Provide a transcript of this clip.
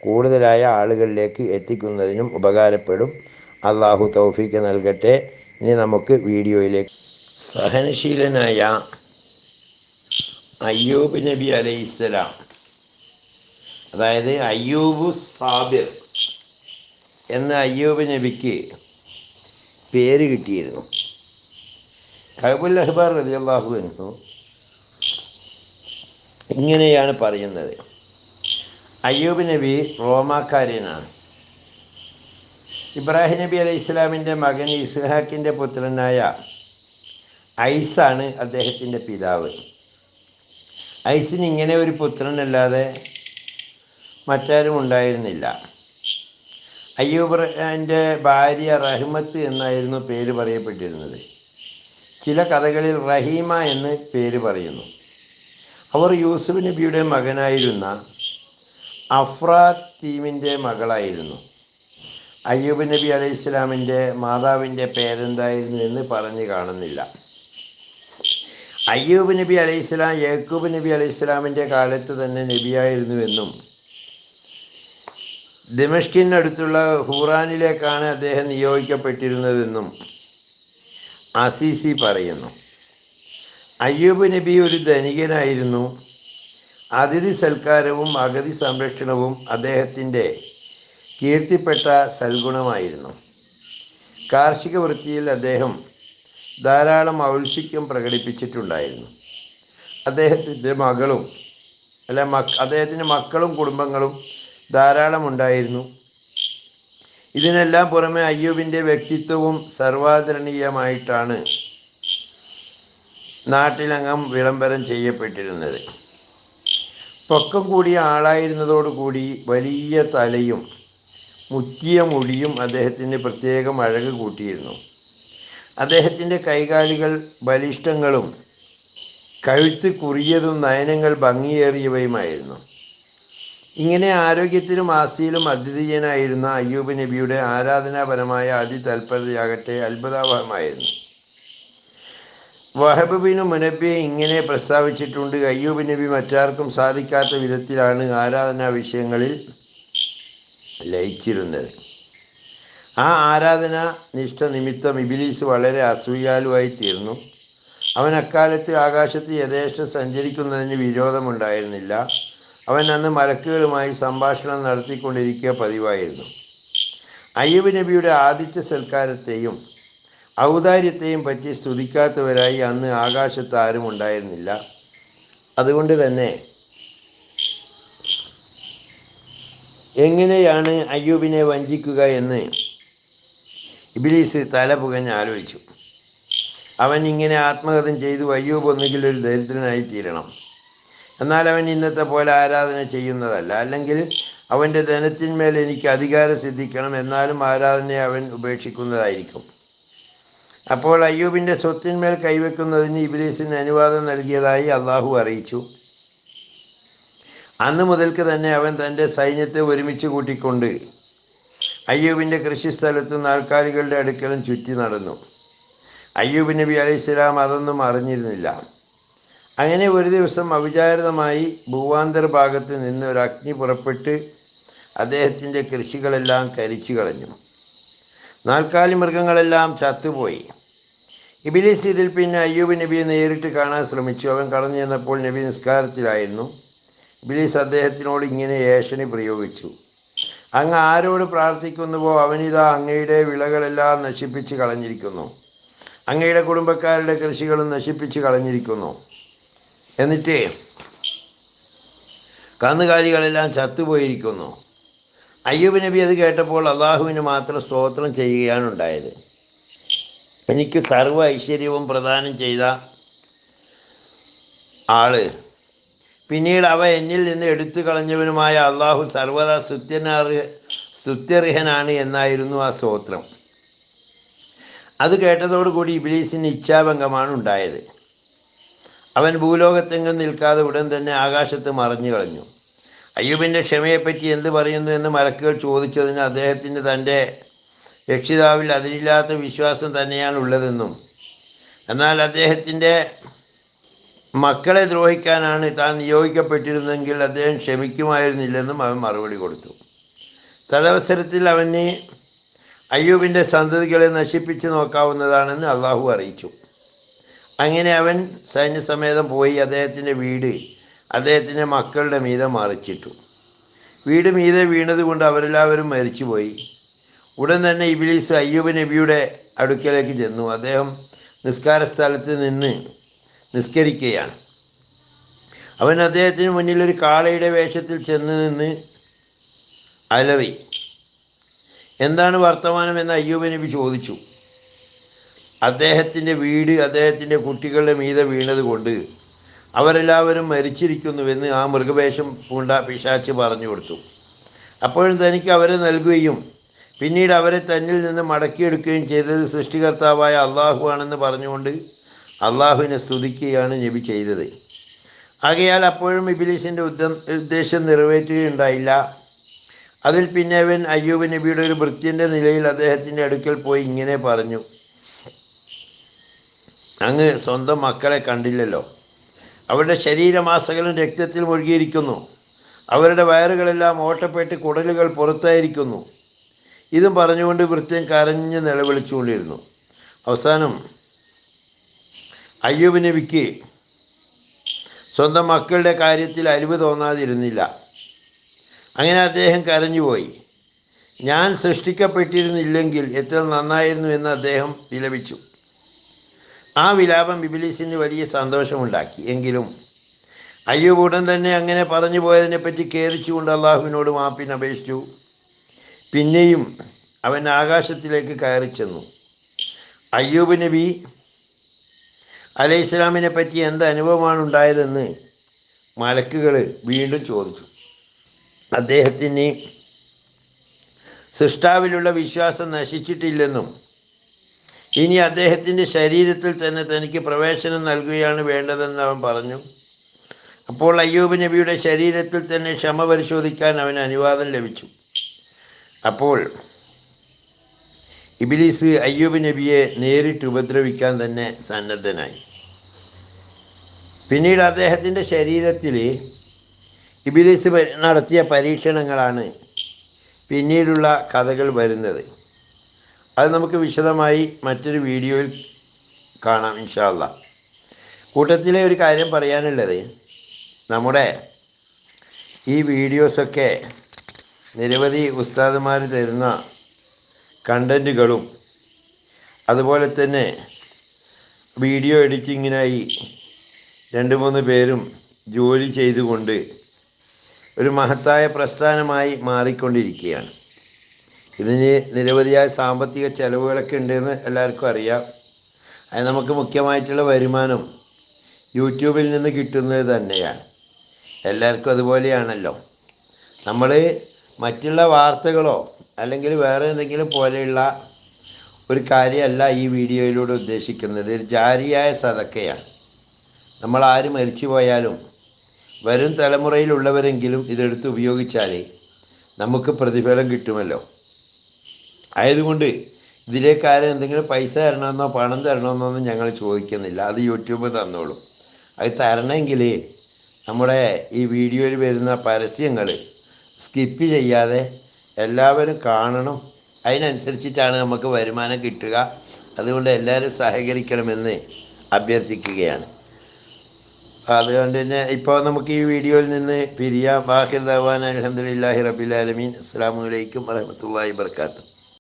കൂടുതലായ ആളുകളിലേക്ക് എത്തിക്കുന്നതിനും ഉപകാരപ്പെടും. അള്ളാഹു തൗഫീക്ക് നൽകട്ടെ. ഇനി നമുക്ക് വീഡിയോയിലേക്ക്. സഹനശീലനായ അയ്യൂബ് നബി അലൈഹിസ്സലാം. അതായത് അയ്യൂബ് സാബിർ എന്ന അയ്യൂബ് നബിക്ക് പേര് കിട്ടിയിരുന്നു. കബുൽ അഹ്ബാർ റതി അള്ളാഹു എന്നു ഇങ്ങനെയാണ് പറയുന്നത്. അയ്യൂബ് നബി റോമാക്കാരനാണ് ഇബ്രാഹിം നബി അലൈഹി ഇസ്ലാമിന്റെ മകൻ ഇസ്ഹാക്കിന്റെ പുത്രനായ ഐസാണ് അദ്ദേഹത്തിന്റെ പിതാവ്. ഐസിന് ഇങ്ങനെ ഒരു പുത്രനല്ലാതെ മറ്റാരും ഉണ്ടായിരുന്നില്ല. അയ്യൂബ് എന്റെ ഭാര്യ റഹ്മത്ത് എന്നായിരുന്നു പേര് പറയപ്പെട്ടിരുന്നത്. ചില കഥകളിൽ റഹീമ എന്ന് പേര് പറയുന്നു. അവർ യൂസുഫ് നബിയുടെ മകനായിരുന്ന അഫ്രാത്തീമിന്റെ മകളായിരുന്നു. അയ്യൂബ് നബി അലൈഹി ഇസ്ലാമിന്റെ മാതാവിന്റെ പേരെന്തായിരുന്നു എന്ന് പറഞ്ഞു കാണുന്നില്ല. അയ്യൂബ് നബി അലൈഹി ഇസ്ലാം യേക്കൂബ് നബി അലൈഹി ഇസ്ലാമിന്റെ കാലത്ത് തന്നെ നബിയായിരുന്നുവെന്നും ദിമഷ്കിനടുത്തുള്ള ഹൂറാനിലേക്കാണ് അദ്ദേഹം നിയോഗിക്കപ്പെട്ടിരുന്നതെന്നും അസീസി പറയുന്നു. അയ്യൂബ് നബി ഒരു ധനികനായിരുന്നു. അതിഥി സൽക്കാരവും അഗതി സംരക്ഷണവും അദ്ദേഹത്തിന്റെ കീർത്തിപ്പെട്ട സൽഗുണമായിരുന്നു. കാർഷിക വൃത്തിയിൽ അദ്ദേഹം ധാരാളം ഔത്സുക്യം പ്രകടിപ്പിച്ചിട്ടുണ്ടായിരുന്നു. അദ്ദേഹത്തിന്റെ മകളും അല്ല മക് അദ്ദേഹത്തിന്റെ മക്കളും കുടുംബങ്ങളും ധാരാളം ഉണ്ടായിരുന്നു. ഇതിനെല്ലാം പുറമെ അയ്യൂബിന്റെ വ്യക്തിത്വവും സർവാദരണീയമായിട്ടാണ് നാട്ടിലങ്ങം വിളംബരം ചെയ്യപ്പെട്ടിരുന്നത്. പൊക്കം കൂടിയ ആളായിരുന്നതോടുകൂടി വലിയ തലയും മുറ്റിയ മുടിയും അദ്ദേഹത്തിന് പ്രത്യേകം അഴക് കൂട്ടിയിരുന്നു. അദ്ദേഹത്തിന്റെ കൈകാലികൾ ബലിഷ്ടങ്ങളും കഴുത്ത് കുറിയതും നയനങ്ങൾ ഭംഗിയേറിയവയുമായിരുന്നു. ഇങ്ങനെ ആരോഗ്യത്തിലും ആസ്തിയിലും അദ്വിതീയനായിരുന്ന അയ്യൂബ് നബിയുടെ ആരാധനാപരമായ അതിതൽപരതയാകട്ടെ അത്ഭുതാവഹമായിരുന്നു. വഹബ് ബിൻ മുനബി ഇങ്ങനെ പ്രസ്താവിച്ചിട്ടുണ്ട്. അയ്യൂബ് നബി മറ്റാർക്കും സാധിക്കാത്ത വിധത്തിലാണ് ആരാധനാ വിഷയങ്ങളിൽ ലയിച്ചിരുന്നത്. ആ ആരാധന നിഷ്ഠ നിമിത്തം ഇബിലീസ് വളരെ അസൂയാലുവായി തീർന്നു. അവൻ അക്കാലത്ത് ആകാശത്ത് യഥേഷ്ടം സഞ്ചരിക്കുന്നതിന് വിരോധമുണ്ടായിരുന്നില്ല. അവൻ അന്ന് മലക്കുകളുമായി സംഭാഷണം നടത്തിക്കൊണ്ടിരിക്കുക പതിവായിരുന്നു. അയ്യൂബ് നബിയുടെ ആദിത്യ സൽക്കാരത്തെയും ഔദാര്യത്തെയും പറ്റി സ്തുതിക്കാത്തവരായി അന്ന് ആകാശത്ത് ആരും ഉണ്ടായിരുന്നില്ല. അതുകൊണ്ട് തന്നെ എങ്ങനെയാണ് അയ്യൂബിനെ വഞ്ചിക്കുക എന്ന് ഇബിലീസ് തല പുകഞ്ഞ് ആലോചിച്ചു. അവൻ ഇങ്ങനെ ആത്മഹത്യം ചെയ്തു അയ്യൂബ് ഒന്നുകിൽ ഒരു ദരിദ്രനായി തീരണം. എന്നാൽ അവൻ ഇന്നത്തെ പോലെ ആരാധന ചെയ്യുന്നതല്ല. അല്ലെങ്കിൽ അവന്റെ ധനത്തിന്മേൽ എനിക്ക് അധികാരം സിദ്ധിക്കണം. എന്നാലും ആരാധനയെ അവൻ ഉപേക്ഷിക്കുന്നതായിരിക്കും. അപ്പോൾ അയ്യൂബിന്റെ സ്വത്തിന്മേൽ കൈവെക്കുന്നതിന് ഇബിലീസിന് അനുവാദം നൽകിയതായി അള്ളാഹു അറിയിച്ചു. അന്ന് മുതൽക്ക് തന്നെ അവൻ തന്റെ സൈന്യത്തെ ഒരുമിച്ച് കൂട്ടിക്കൊണ്ട് അയ്യൂബിന്റെ കൃഷിസ്ഥലത്ത് നാൽക്കാലികളുടെ അടുക്കലും ചുറ്റി നടന്നു. അയ്യൂബ് നബി അലൈഹിസ്ലാം അതൊന്നും അറിഞ്ഞിരുന്നില്ല. അങ്ങനെ ഒരു ദിവസം അവിചാരിതമായി ഭൂവാന്തർ ഭാഗത്ത് നിന്ന് ഒരു അഗ്നി പുറപ്പെട്ട് അദ്ദേഹത്തിന്റെ കൃഷികളെല്ലാം കരിച്ചു കളഞ്ഞു. നാൽക്കാലി മൃഗങ്ങളെല്ലാം ചത്തുപോയി. ഇബിലിസ് ഇതിൽ പിന്നെ അയ്യൂബ് നബിയെ നേരിട്ട് കാണാൻ ശ്രമിച്ചു. അവൻ കടന്നു ചെന്നപ്പോൾ നബി നിസ്കാരത്തിലായിരുന്നു. ഇബിലിസ് അദ്ദേഹത്തിനോട് ഇങ്ങനെ ഏഷണി പ്രയോഗിച്ചു. അങ്ങ് ആരോട് പ്രാർത്ഥിക്കുന്നുവോ? അവനിതാ അങ്ങയുടെ വിളകളെല്ലാം നശിപ്പിച്ച് കളഞ്ഞിരിക്കുന്നു. അങ്ങയുടെ കുടുംബക്കാരുടെ കൃഷികളും നശിപ്പിച്ച് കളഞ്ഞിരിക്കുന്നു. എന്നിട്ടേ കന്നുകാലികളെല്ലാം ചത്തുപോയിരിക്കുന്നു. അയ്യൂബ് നബി അത് കേട്ടപ്പോൾ അള്ളാഹുവിന് മാത്രം സ്തോത്രം ചെയ്യുകയാണ് ഉണ്ടായത്. എനിക്ക് സർവ ഐശ്വര്യവും പ്രദാനം ചെയ്ത ആൾ. പിന്നീട് അവ എന്നിൽ നിന്ന് എടുത്തു കളഞ്ഞവനുമായ അള്ളാഹു സർവദാ സ്തുത്യനാർഹ സ്തുത്യർഹനാണ് എന്നായിരുന്നു ആ സ്തോത്രം. അത് കേട്ടതോടുകൂടി ഇബിലീസിന് ഇച്ഛാഭംഗമാണ് ഉണ്ടായത്. അവൻ ഭൂലോകത്തെങ്ങും നിൽക്കാതെ ഉടൻ തന്നെ ആകാശത്ത് മറഞ്ഞു കളഞ്ഞു. അയ്യൂബിന്റെ ക്ഷമയെപ്പറ്റി എന്ത് പറയുന്നു എന്ന് മലക്കുകൾ ചോദിച്ചതിന് അദ്ദേഹത്തിന് തന്റെ രക്ഷിതാവിൽ അതിലില്ലാത്ത വിശ്വാസം തന്നെയാണ് ഉള്ളതെന്നും. എന്നാൽ അദ്ദേഹത്തിന്റെ മക്കളെ ദ്രോഹിക്കാനാണ് താൻ നിയോഗിക്കപ്പെട്ടിരുന്നെങ്കിൽ അദ്ദേഹം ക്ഷമിക്കുമായിരുന്നില്ലെന്നും അവൻ മറുപടി കൊടുത്തു. തദവസരത്തിൽ അവന് അയ്യൂബിന്റെ സന്തതികളെ നശിപ്പിച്ച് നോക്കാവുന്നതാണെന്ന് അള്ളാഹു അറിയിച്ചു. അങ്ങനെ അവൻ സൈന്യസമേതം പോയി അദ്ദേഹത്തിന്റെ വീട് അദ്ദേഹത്തിന്റെ മക്കളുടെ മീതെ മറിച്ചിട്ടു. വീട് മീതെ വീണതുകൊണ്ട് അവരെല്ലാവരും മരിച്ചുപോയി. ഉടൻ തന്നെ ഇബിലീസ് അയ്യൂബ് നബിയുടെ അടുക്കലേക്ക് ചെന്നു. അദ്ദേഹം നിസ്കാര സ്ഥലത്ത് നിന്ന് നിസ്കരിക്കുകയാണ്. അവൻ അദ്ദേഹത്തിന് മുന്നിൽ ഒരു കാളയുടെ വേഷത്തിൽ ചെന്ന് നിന്ന് അലവി എന്താണ് വർത്തമാനം? എന്ന് അയ്യൂബ് നബി ചോദിച്ചു. അദ്ദേഹത്തിന്റെ വീട് അദ്ദേഹത്തിന്റെ കുട്ടികളുടെ മീതെ വീണതുകൊണ്ട് അവരെല്ലാവരും മരിച്ചിരിക്കുന്നുവെന്ന് ആ മൃഗവേഷം പൂണ്ട പിശാച്ച് പറഞ്ഞു കൊടുത്തു. അപ്പോഴും തനിക്ക് അവരെ നൽകുകയും പിന്നീട് അവരെ തന്നിൽ നിന്ന് മടക്കിയെടുക്കുകയും ചെയ്തത് സൃഷ്ടികർത്താവായ അള്ളാഹു ആണെന്ന് പറഞ്ഞുകൊണ്ട് അള്ളാഹുവിനെ സ്തുതിക്കുകയാണ് നബി ചെയ്തത്. ആകയാൽ അപ്പോഴും ഇബിലീസിന്റെ ഉദ്ദം ഉദ്ദേശം നിറവേറ്റുകയുണ്ടായില്ല. അതിൽ പിന്നെ അവൻ അയ്യൂബ് നബിയുടെ ഒരു വൃത്തിന്റെ നിലയിൽ അദ്ദേഹത്തിന്റെ അടുക്കൽ പോയി ഇങ്ങനെ പറഞ്ഞു. അങ്ങ് സ്വന്തം മക്കളെ കണ്ടില്ലല്ലോ. അവരുടെ ശരീരമാസകലം രക്തത്തിൽ മുഴുകിയിരിക്കുന്നു. അവരുടെ വയറുകളെല്ലാം ഓട്ടപ്പെട്ട് കുടലുകൾ പുറത്തായിരിക്കുന്നു. ഇതും പറഞ്ഞുകൊണ്ട് വൃത്യം കരഞ്ഞ് നിലവിളിച്ചുകൊണ്ടിരുന്നു. അവസാനം അയ്യൂബ് നബിക്ക് സ്വന്തം മക്കളുടെ കാര്യത്തിൽ അലിവ് തോന്നാതിരുന്നില്ല. അങ്ങനെ അദ്ദേഹം കരഞ്ഞുപോയി. ഞാൻ സൃഷ്ടിക്കപ്പെട്ടിരുന്നില്ലെങ്കിൽ എത്ര നന്നായിരുന്നു എന്ന് അദ്ദേഹം വിലപിച്ചു. ആ വിലാപം ബിബിലിസിന് വലിയ സന്തോഷമുണ്ടാക്കി. എങ്കിലും അയ്യൂബ് ഉടൻ തന്നെ അങ്ങനെ പറഞ്ഞു പോയതിനെപ്പറ്റി ഖേദിച്ചുകൊണ്ട് അള്ളാഹുവിനോട് മാപ്പിന് അപേക്ഷിച്ചു. പിന്നെയും അവൻ ആകാശത്തിലേക്ക് കയറി ചെന്നു. അയ്യൂബ് നബി അലൈഹി ഇസ്ലാമിനെ പറ്റി എന്ത് അനുഭവമാണ് ഉണ്ടായതെന്ന് മലക്കുകൾ വീണ്ടും ചോദിച്ചു. അദ്ദേഹത്തിന് സൃഷ്ടാവിലുള്ള വിശ്വാസം നശിച്ചിട്ടില്ലെന്നും ഇനി അദ്ദേഹത്തിന്റെ ശരീരത്തിൽ തന്നെ തനിക്ക് പ്രവേശനം നൽകുകയാണ് വേണ്ടതെന്ന് അവൻ പറഞ്ഞു. അപ്പോൾ അയ്യൂബ് നബിയുടെ ശരീരത്തിൽ തന്നെ ക്ഷമ പരിശോധിക്കാൻ അവന് അനുവാദം ലഭിച്ചു. അപ്പോൾ ഇബിലീസ് അയ്യൂബ് നബിയെ നേരിട്ട് ഉപദ്രവിക്കാൻ തന്നെ സന്നദ്ധനായി. പിന്നീട് അദ്ദേഹത്തിന്റെ ശരീരത്തിൽ ഇബിലീസ് നടത്തിയ പരീക്ഷണങ്ങളാണ് പിന്നീടുള്ള കഥകൾ വരുന്നത്. അത് നമുക്ക് വിശദമായി മറ്റൊരു വീഡിയോയിൽ കാണാം ഇൻഷാല്ല കൂട്ടത്തിലെ ഒരു കാര്യം പറയാനുള്ളത് നമ്മുടെ ഈ വീഡിയോസൊക്കെ നിരവധി ഉസ്താദുമാർ തരുന്ന കണ്ടന്റുകളും അതുപോലെ തന്നെ വീഡിയോ എഡിറ്റിങ്ങിനായി രണ്ട് മൂന്ന് പേരും ജോലി ചെയ്തുകൊണ്ട് ഒരു മഹത്തായ പ്രസ്ഥാനമായി മാറിക്കൊണ്ടിരിക്കുകയാണ്. ഇതിന് നിരവധിയായ സാമ്പത്തിക ചെലവുകളൊക്കെ ഉണ്ടെന്ന് എല്ലാവർക്കും അറിയാം. അത് നമുക്ക് മുഖ്യമായിട്ടുള്ള വരുമാനം യൂട്യൂബിൽ നിന്ന് കിട്ടുന്നത് തന്നെയാണ്. എല്ലാവർക്കും അതുപോലെയാണല്ലോ. നമ്മൾ മറ്റുള്ള വാർത്തകളോ അല്ലെങ്കിൽ വേറെ എന്തെങ്കിലും പോലെയുള്ള ഒരു കാര്യമല്ല ഈ വീഡിയോയിലൂടെ ഉദ്ദേശിക്കുന്നത്. ഒരു ജാരിയായ സതക്കയാണ്. നമ്മൾ ആര് മരിച്ചു പോയാലും വരും തലമുറയിലുള്ളവരെങ്കിലും ഇതെടുത്ത് ഉപയോഗിച്ചാൽ നമുക്ക് പ്രതിഫലം കിട്ടുമല്ലോ. ആയതുകൊണ്ട് ഇതിലേക്ക് ആരും എന്തെങ്കിലും പൈസ തരണമെന്നോ പണം തരണമെന്നോ ഒന്നും ഞങ്ങൾ ചോദിക്കുന്നില്ല. അത് യൂട്യൂബ് തന്നോളും. അത് തരണമെങ്കിൽ നമ്മുടെ ഈ വീഡിയോയിൽ വരുന്ന പരസ്യങ്ങൾ സ്കിപ്പ് ചെയ്യാതെ എല്ലാവരും കാണണം. അതിനനുസരിച്ചിട്ടാണ് നമുക്ക് വരുമാനം കിട്ടുക. അതുകൊണ്ട് എല്ലാവരും സഹകരിക്കണമെന്ന് അഭ്യർത്ഥിക്കുകയാണ്. അതുകൊണ്ട് തന്നെ ഇപ്പോൾ നമുക്ക് ഈ വീഡിയോയിൽ നിന്ന് പിരിയാം. ബാഹിർ ദവാൻ അലഹമുല്ലാഹി റബിലാലമീൻ അസ്സാം വലൈക്കും വരഹമത്തല്ലാഹി വർക്കാത്തു